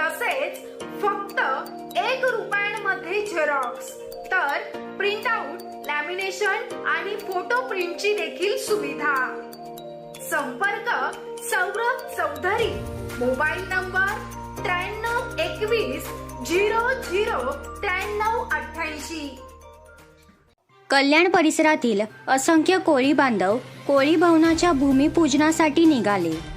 तसेच फक्त एक रुपयांमध्ये झेरॉक्स तर प्रिंट आउट लॅमिनेशन आणि फोटो प्रिंटची देखील सुविधा. संपर्क सौरभ चौधरी. मोबाईल नंबर त्र्याण्णव एकवीस झिरो झिरो त्र्याण्णव अठ्ठ्याऐंशी. कल्याण परिसरातील असंख्य कोळी बांधव कोळी भवनाच्या भूमिपूजनासाठी निघाले.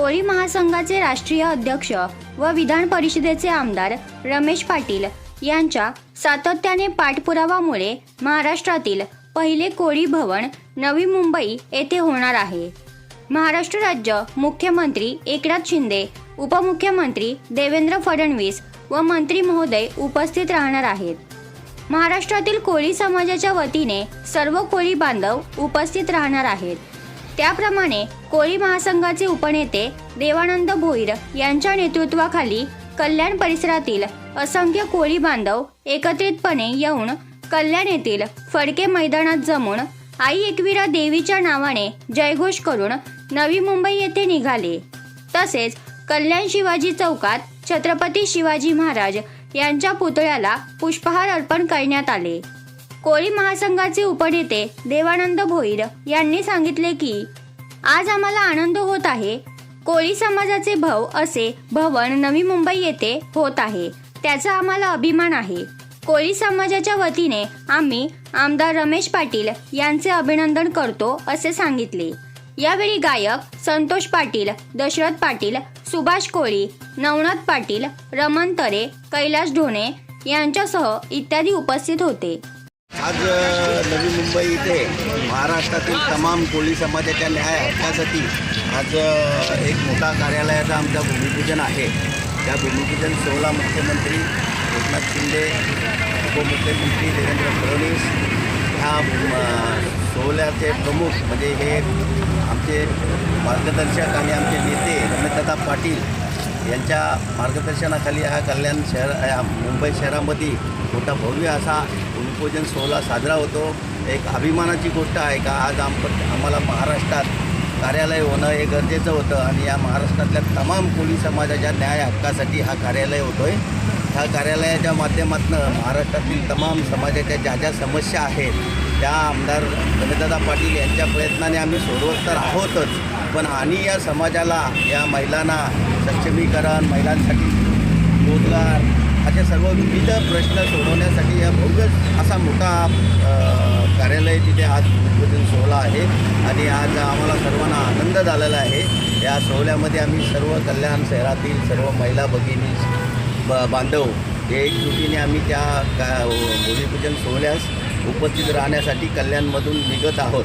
कोळी महासंघाचे राष्ट्रीय अध्यक्ष व विधान परिषदेचे आमदार रमेश पाटील यांच्या सातत्याने पाठपुरावामुळे महाराष्ट्रातील पहिले कोळी भवन नवी मुंबई येथे होणार आहे. महाराष्ट्र राज्य मुख्यमंत्री एकनाथ शिंदे उपमुख्यमंत्री देवेंद्र फडणवीस व मंत्री महोदय उपस्थित राहणार आहेत. महाराष्ट्रातील कोळी समाजाच्या वतीने सर्व कोळी बांधव उपस्थित राहणार आहेत. त्याप्रमाणे कोळी महासंघाचे उपनेते देवानंद भोईर यांच्या नेतृत्वाखाली कल्याण परिसरातील असंख्य कोळी बांधव एकत्रितपणे येऊन कल्याण येथील फडके मैदानात जमून आई एकविरा देवीच्या नावाने जयघोष करून नवी मुंबई येथे निघाले. तसेच कल्याण शिवाजी चौकात छत्रपती शिवाजी महाराज यांच्या पुतळ्याला पुष्पहार अर्पण करण्यात आले. कोळी महासंघाचे उपनेते देवानंद भोईर यांनी सांगितले की आज आम्हाला आनंद होत आहे. कोळी समाजाचे भव असे भवन नवी मुंबई येथे होत आहे. त्याचा आम्हाला अभिमान आहे. कोळी समाजाच्या वतीने आम्ही आमदार रमेश पाटील यांचे अभिनंदन करतो असे सांगितले. यावेळी गायक संतोष पाटील दशरथ पाटील सुभाष कोळी नवनाथ पाटील रमण तरे कैलास ढोणे यांच्यासह इत्यादी उपस्थित होते. आज नवी मुंबई इथे महाराष्ट्रातील तमाम कोळी समाजाच्या न्याय हक्कासाठी आज एक मोठा कार्यालयाचं आमचं भूमिपूजन आहे. त्या भूमिपूजन सोहळा मुख्यमंत्री एकनाथ शिंदे उपमुख्यमंत्री देवेंद्र फडणवीस ह्या सोहळ्याचे प्रमुख म्हणजे हे आमचे मार्गदर्शक आणि आमचे नेते रमेशदादा पाटील यांच्या मार्गदर्शनाखाली हा कल्याण शहर या मुंबई शहरामध्ये मोठा भव्य असा भूमिपूजन सोहळा साजरा होतो. एक अभिमानाची गोष्ट आहे का? आज आम आम्हाला महाराष्ट्रात कार्यालय होणं हे गरजेचं होतं आणि या महाराष्ट्रातल्या तमाम कोळी समाजाच्या न्याय हक्कासाठी हा कार्यालय होतो आहे ह्या कार्यालयाच्या माध्यमातून महाराष्ट्रातील तमाम समाजाच्या ज्या ज्या समस्या आहेत त्या आमदार गणेशदादा पाटील यांच्या प्रयत्नाने आम्ही सोडवत तर आहोतच. पण आणि या समाजाला या महिलांना सक्षमीकरण महिलांसाठी रोजगार असे सर्व विविध प्रश्न सोडवण्यासाठी या भव्य असा मोठा कार्यालय तिथे आज उद्बोधन सोहळा आहे आणि आज आम्हाला सर्वांना आनंद झालेला आहे. या सोहळ्यामध्ये आम्ही सर्व कल्याण शहरातील सर्व महिला भगिनी ब बांधव हे एकजुटीने आम्ही त्या का भूमिपूजन सोहळ्यास उपस्थित राहण्यासाठी कल्याणमधून निघत आहोत.